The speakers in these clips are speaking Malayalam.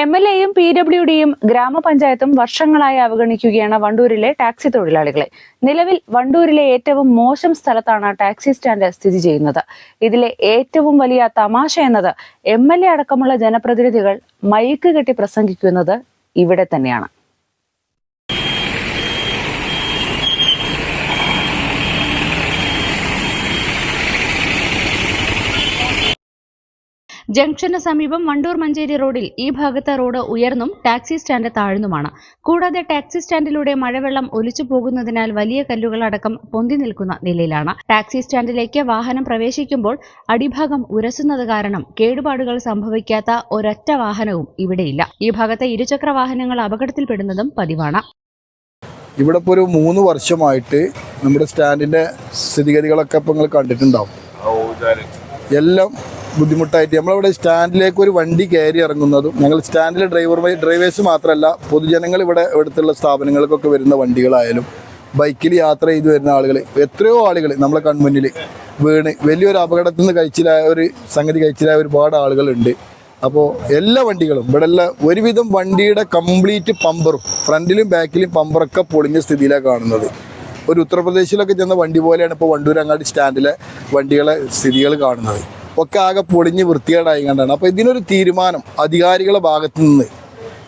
M L എയും പി ഡബ്ല്യു ഡിയും ഗ്രാമപഞ്ചായത്തും വർഷങ്ങളായി അവഗണിക്കുകയാണ് വണ്ടൂരിലെ ടാക്സി തൊഴിലാളികളെ. നിലവിൽ വണ്ടൂരിലെ ഏറ്റവും മോശം സ്ഥലത്താണ് ടാക്സി സ്റ്റാൻഡ് സ്ഥിതി ചെയ്യുന്നത്. ഇതിലെ ഏറ്റവും വലിയ തമാശ എന്നത് എം അടക്കമുള്ള ജനപ്രതിനിധികൾ മൈക്ക് കെട്ടി പ്രസംഗിക്കുന്നത് ഇവിടെ തന്നെയാണ്. ജംഗ്ഷന് സമീപം വണ്ടൂർ മഞ്ചേരി റോഡിൽ ഈ ഭാഗത്തെ റോഡ് ഉയർന്നും ടാക്സി സ്റ്റാൻഡ് താഴ്ന്നുമാണ്. കൂടാതെ ടാക്സി സ്റ്റാൻഡിലൂടെ മഴവെള്ളം ഒലിച്ചു പോകുന്നതിനാൽ വലിയ കല്ലുകളടക്കം പൊന്തി നിൽക്കുന്ന നിലയിലാണ്. ടാക്സി സ്റ്റാൻഡിലേക്ക് വാഹനം പ്രവേശിക്കുമ്പോൾ അടിഭാഗം ഉരസുന്നത് കാരണം കേടുപാടുകൾ സംഭവിക്കാത്ത ഒരൊറ്റ വാഹനവും ഇവിടെയില്ല. ഈ ഭാഗത്തെ ഇരുചക്ര വാഹനങ്ങൾ അപകടത്തിൽപ്പെടുന്നതും പതിവാണ്. ഇവിടെ ഇപ്പോൾ ഒരു മൂന്ന് വർഷമായിട്ട് നമ്മുടെ സ്റ്റാൻഡിന്റെ സ്ഥിതിഗതികളൊക്കെ ഇപ്പോൾ നിങ്ങൾ കണ്ടിട്ടുണ്ടാവും. എല്ലാം ബുദ്ധിമുട്ടായിട്ട് നമ്മളിവിടെ സ്റ്റാൻഡിലേക്ക് ഒരു വണ്ടി കയറി ഇറങ്ങുന്നതും ഞങ്ങൾ സ്റ്റാൻഡിലെ ഡ്രൈവർ ഡ്രൈവേഴ്സ് മാത്രമല്ല പൊതുജനങ്ങൾ ഇവിടെ ഇവിടുത്തുള്ള സ്ഥാപനങ്ങൾക്കൊക്കെ വരുന്ന വണ്ടികളായാലും ബൈക്കിൽ യാത്ര ചെയ്തു വരുന്ന ആളുകൾ എത്രയോ ആളുകൾ നമ്മളെ കൺമുന്നിൽ വീണ് വലിയൊരു അപകടത്തിൽ നിന്ന് കഴിച്ചിലായ ഒരു സംഗതി കഴിച്ചിലായ ഒരുപാട് ആളുകളുണ്ട്. അപ്പോൾ എല്ലാ വണ്ടികളും ഇവിടെ എല്ലാ ഒരുവിധം വണ്ടിയുടെ കംപ്ലീറ്റ് പമ്പറും ഫ്രണ്ടിലും ബാക്കിലും പമ്പറൊക്കെ പൊളിഞ്ഞ സ്ഥിതിയിലാണ് കാണുന്നത്. ഒരു ഉത്തർപ്രദേശിലൊക്കെ ചെന്ന വണ്ടി പോലെയാണ് ഇപ്പോൾ വണ്ടൂരങ്ങാടി സ്റ്റാൻഡിലെ വണ്ടികളെ സ്ഥിതികൾ കാണുന്നത്. ഒക്കെ ആകെ പൊളിഞ്ഞ് വൃത്തികേടായി കണ്ടാണ്. അപ്പോൾ ഇതിനൊരു തീരുമാനം അധികാരികളുടെ ഭാഗത്തു നിന്ന്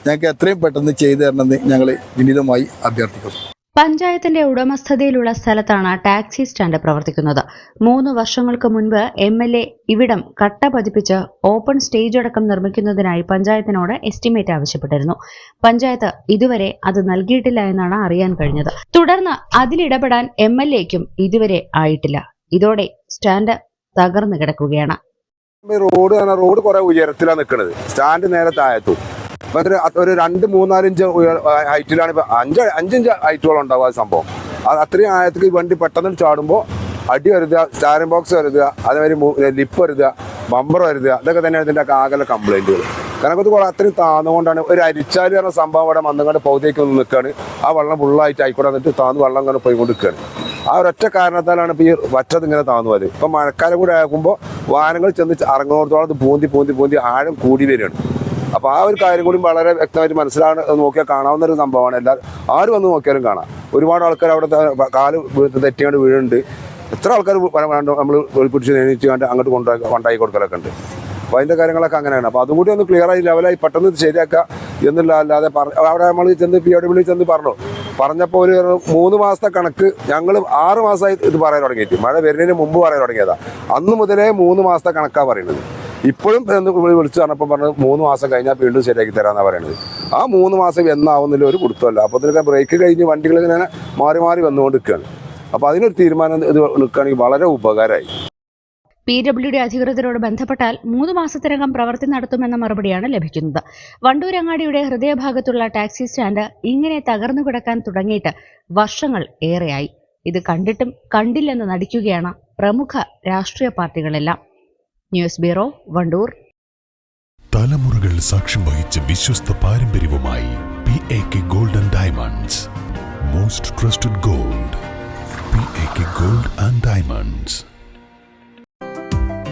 ഞങ്ങൾക്ക് എത്രയും പെട്ടെന്ന് ചെയ്തു തരണമെന്ന് ഞങ്ങൾ വിനീതമായി അഭ്യർത്ഥിക്കുന്നു. പഞ്ചായത്തിന്റെ ഉടമസ്ഥതയിലുള്ള സ്ഥലത്താണ് ടാക്സി സ്റ്റാൻഡ് പ്രവർത്തിക്കുന്നത്. മൂന്ന് വർഷങ്ങൾക്ക് മുൻപ് എം എൽ എ ഇവിടം കട്ട പതിപ്പിച്ച് ഓപ്പൺ സ്റ്റേജ് അടക്കം നിർമ്മിക്കുന്നതിനായി പഞ്ചായത്തിനോട് എസ്റ്റിമേറ്റ് ആവശ്യപ്പെട്ടിരുന്നു. പഞ്ചായത്ത് ഇതുവരെ അത് നൽകിയിട്ടില്ല എന്നാണ് അറിയാൻ കഴിഞ്ഞത്. തുടർന്ന് അതിലിടപെടാൻ എം എൽ എക്കും ഇതുവരെ ആയിട്ടില്ല. ഇതോടെ സ്റ്റാൻഡ് തകർന്നു കിടക്കുകയാണ്. റോഡ് റോഡ് കുറെ ഉയരത്തിലാണ് നിൽക്കുന്നത് സ്റ്റാൻഡ് നേരെ താഴത്തു. ഒരു രണ്ട് മൂന്നാലിഞ്ച് ഹൈറ്റിലാണ് ഇപ്പൊ അഞ്ച് അഞ്ചിഞ്ച് ഹൈറ്റോളം ഉണ്ടാവുക സംഭവം. അത് അത്രയും ആയത്തേക്ക് വണ്ടി പെട്ടെന്ന് ചാടുമ്പോൾ അടി വരുതുക സ്റ്റാരിംഗ് ബോക്സ് വരുതുക അതേമാതിരി ലിപ്പ് വരുതുക ബമ്പർ വരുതുക ഇതൊക്കെ തന്നെയാണ് ഇതിന്റെ ആകെ കംപ്ലൈന്റുകൾ കാരണം ഇത് അത്രയും താന്നുകൊണ്ടാണ് ഒരു അരിച്ചാൽ പറഞ്ഞ സംഭവം അവിടെ വന്നുകൊണ്ട് പൗതിയൊക്കെ ഒന്ന് നിൽക്കുകയാണ് ആ വെള്ളം ഫുള്ളായിട്ട് ആയിക്കോട്ടെ എന്നിട്ട് താന്ന് വെള്ളം കൊണ്ട് പോയിക്കൊണ്ട് നിൽക്കുകയാണ് ആ ഒരൊറ്റ കാരണത്താലാണ് ഇപ്പോൾ ഈ വറ്റത് ഇങ്ങനെ താന്നു പോയത് ഇപ്പം മഴക്കാലം കൂടെ ആക്കുമ്പോൾ വാഹനങ്ങൾ ചെന്ന് ഇറങ്ങുന്നിടത്തോളം പൂന്തി പൂന്തി പൂന്തി ആഴം കൂടി വരികയാണ്. അപ്പോൾ ആ ഒരു കാര്യം കൂടി വളരെ വ്യക്തമായിട്ട് മനസ്സിലാണ് നോക്കിയാൽ കാണാവുന്ന ഒരു സംഭവമാണ്. എല്ലാവരും ആര് വന്ന് നോക്കിയാലും കാണാം. ഒരുപാട് ആൾക്കാർ അവിടെ കാൽ തെറ്റിയാണ്ട് വീഴുന്നുണ്ട്. എത്ര ആൾക്കാർ നമ്മൾ പിടിച്ച് എണീറ്റ് കണ്ട് അങ്ങോട്ട് കൊണ്ടുപോയി കൊണ്ടാക്കി കൊടുക്കലൊക്കെ ഉണ്ട്. അപ്പോൾ അതിന്റെ കാര്യങ്ങളൊക്കെ അങ്ങനെയാണ്. അപ്പോൾ അതും കൂടി ഒന്ന് ക്ലിയർ ആയി ലെവലായി പെട്ടെന്ന് ഇത് ശരിയാക്കുക എന്നുള്ള അല്ലാതെ പറ അവിടെ നമ്മൾ ചെന്ന് പി ഡബ്ല്യു ചെന്ന് പറഞ്ഞു. പറഞ്ഞപ്പോൾ ഒരു മൂന്ന് മാസത്തെ കണക്ക് ഞങ്ങൾ ആറ് മാസമായി ഇത് പറയാൻ തുടങ്ങിയിട്ട്. മഴ വരുന്നതിന് മുമ്പ് പറയാൻ തുടങ്ങിയതാ. അന്ന് മുതലേ മൂന്ന് മാസത്തെ കണക്കാണ് പറയുന്നത് ഇപ്പോഴും എന്ന് വിളിച്ചു പറഞ്ഞപ്പോൾ പറഞ്ഞത് മൂന്ന് മാസം കഴിഞ്ഞാൽ വീണ്ടും ശരിയാക്കി തരാമെന്നാണ് പറയുന്നത് ആ മൂന്ന് മാസം എന്നാവുന്നില്ല ഒരു കൊടുത്തല്ല അപ്പോൾ ഇതിനൊക്കെ ബ്രേക്ക് കഴിഞ്ഞ് വണ്ടികൾ ഇങ്ങനെ മാറി മാറി വന്നുകൊണ്ട് നിൽക്കുകയാണ് അപ്പോൾ അതിനൊരു തീരുമാനം ഇത് നിൽക്കുകയാണെങ്കിൽ വളരെ ഉപകാരമായി. പി ഡബ്ല്യു ഡി അധികൃതരോട് ബന്ധപ്പെട്ടാൽ മൂന്ന് മാസത്തിനകം പ്രവൃത്തി നടത്തുമെന്ന മറുപടിയാണ് ലഭിക്കുന്നത്. വണ്ടൂരങ്ങാടിയുടെ ഹൃദയഭാഗത്തുള്ള ടാക്സി സ്റ്റാൻഡ് ഇങ്ങനെ തകർന്നു കിടക്കാൻ തുടങ്ങിയിട്ട് വർഷങ്ങൾ ഏറെയായി. ഇത് കണ്ടിട്ടും കണ്ടില്ലെന്ന് നടിക്കുകയാണ് പ്രമുഖ രാഷ്ട്രീയ പാർട്ടികളെല്ലാം. News bureau Wandoor. തലമുറകൾ സാക്ഷ്യം വഹിച്ച വിശ്വസ്ത പാരമ്പര്യവുമായി P A K gold and diamonds most trusted gold P A K gold and diamonds